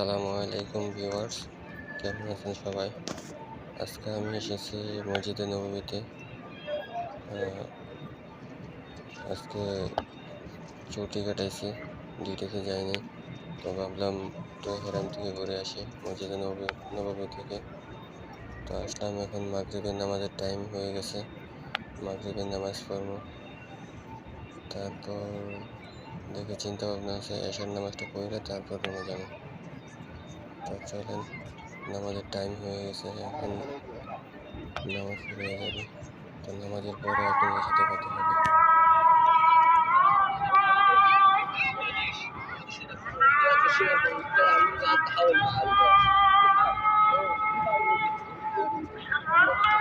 আসসালামু আলাইকুম ভিউয়ার্স, কেমন আছেন সবাই? আজকে আমি এসেছি মসজিদে নবমীতে। আজকে ছুটি কাটাইছি ডিউটিতে যাইনি। তো ভাবলাম তো হেরাম থেকে ঘুরে আসি, মসজিদে নবমী নবমী থেকে। তো আসলাম এখন মাগরিবের নামাজের টাইম হয়ে গেছে, মাগরিবের নামাজ পড়ব। তারপর দেখে চিন্তা ভাবনা আছে, এশার নামাজটা পড়লে তারপর রুমে যাব। তো চলেন নামাজের টাইম হয়ে গেছে এখন নামাজ পড়ে যাবে তো নামাজের পরে আপনাদের সাথে কথা হবে استووا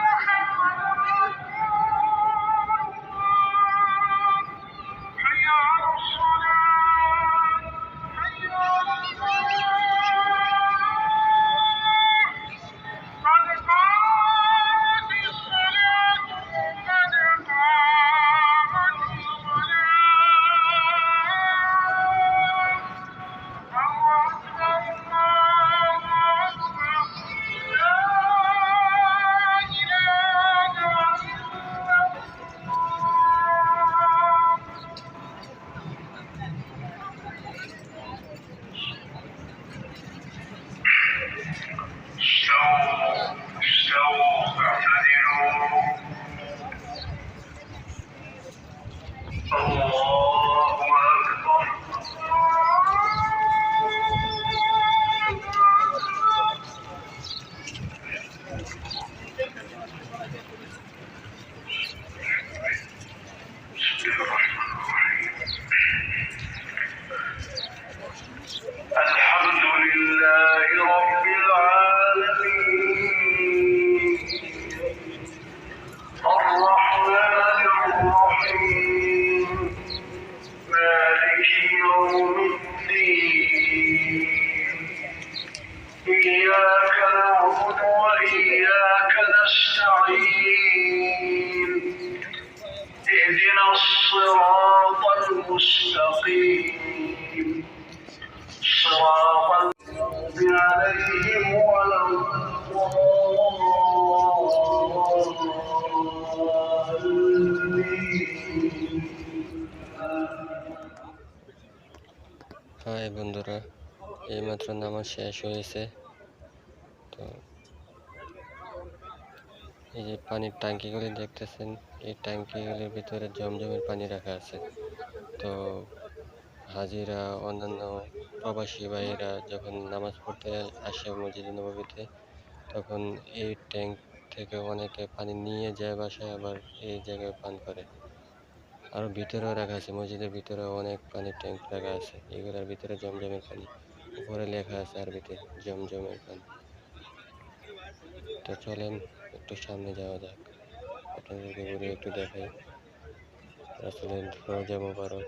হাই বন্ধুরা, এইমাত্র নামাজ শেষ হয়েছে। তো এই যে পানির ট্যাঙ্কিগুলি দেখতেছেন, এই ট্যাঙ্কিগুলির ভিতরে জমজমের পানি রাখা আছে। তো হাজিরা, অন্যান্য প্রবাসী ভাইয়েরা যখন নামাজ পড়তে আসে মসজিদ নবীতে তখন এই ট্যাঙ্ক থেকে অনেকে পানি নিয়ে যায় বাসায়, আবার এই জায়গায় পান করে। আরও ভিতরেও রাখা আছে, মসজিদের ভিতরে অনেক পানির ট্যাঙ্ক রাখা আছে, এগুলোর ভিতরে জমজমের পানি, উপরে লেখা আছে আরবিতে জমজমের পানি। তো চলেন একটু সামনে যাওয়া যাক। আপনাদেরকে ঘুরে একটু দেখাই। আসলে রোজা মোবারক।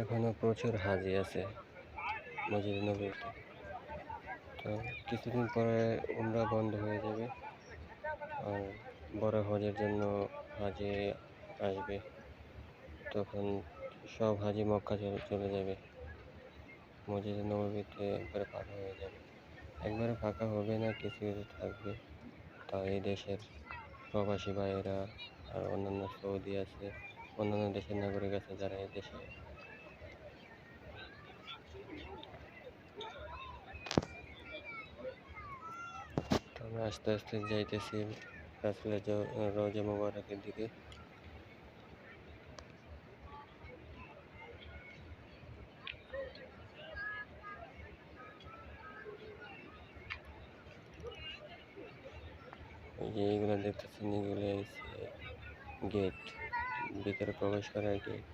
এখনও প্রচুর হাজি আছে মসজিদ নবীতে। তো কিছুদিন পরে উমরা বন্ধ হয়ে যাবে আর বড় হজের জন্য হাজি আসবে। তখন সব হাজি মক্কা চলে চলে যাবে। মসজিদ নবীতে একবারে ফাঁকা হয়ে যাবে। একবারে ফাঁকা হবে না, কিছু কিছু থাকবে। তা এই দেশের প্রবাসী ভাইয়েরা আর অন্যান্য সৌদি আছে, অন্যান্য দেশের নাগরিক আছে, যারা এই দেশে আমরা আস্তে আস্তে যাইতেছি। রাসুলের রোজা মোবারকের দিকে। যে এইগুলো দেখতেছেন, এগুলো গেট ভিতরে প্রবেশ করার গেট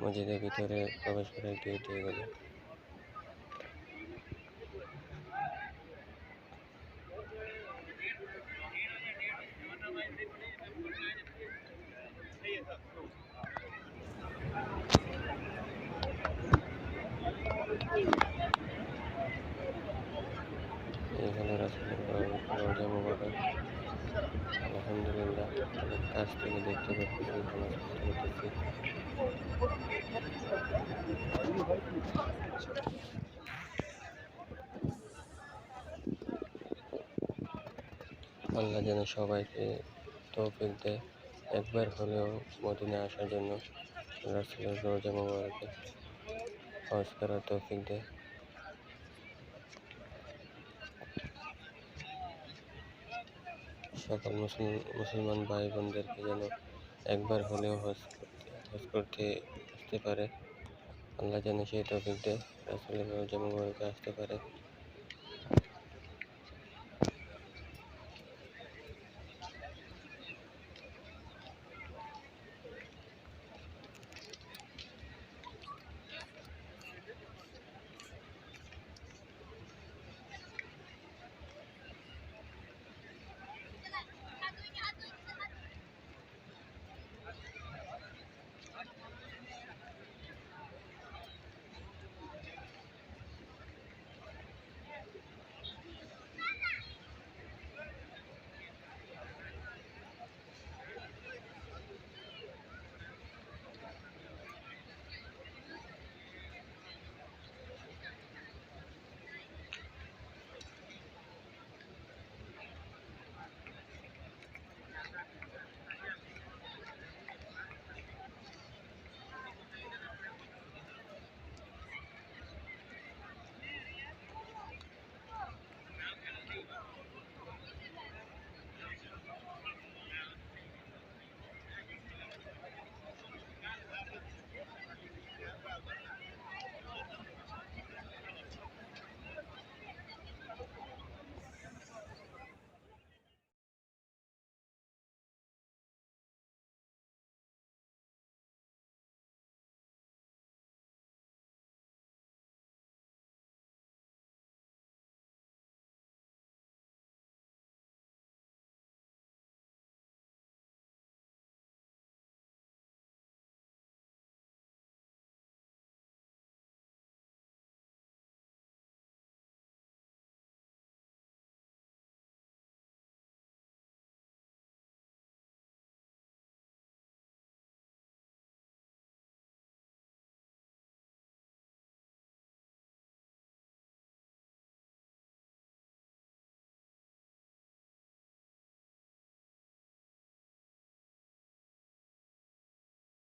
মসজিদের ভিতরে প্রবেশ করার গেট এগুলো। আলহামদুলিল্লাহ থেকে দেখতে পাচ্ছি আল্লাহ যেন সবাইকে তৌফিক দেয়, একবার হলেও মদিনে আসার জন্য। রাসুলের রোজা মোবারকে হজ করার তৌফিক দেয়। সকল মুসলিম মুসলমান ভাই বোনদেরকে যেন একবার হলেও হজ হজ করতে আসতে পারে। আল্লাহ যেন সেই দেয়। রাসুলের রোজা আসতে পারে।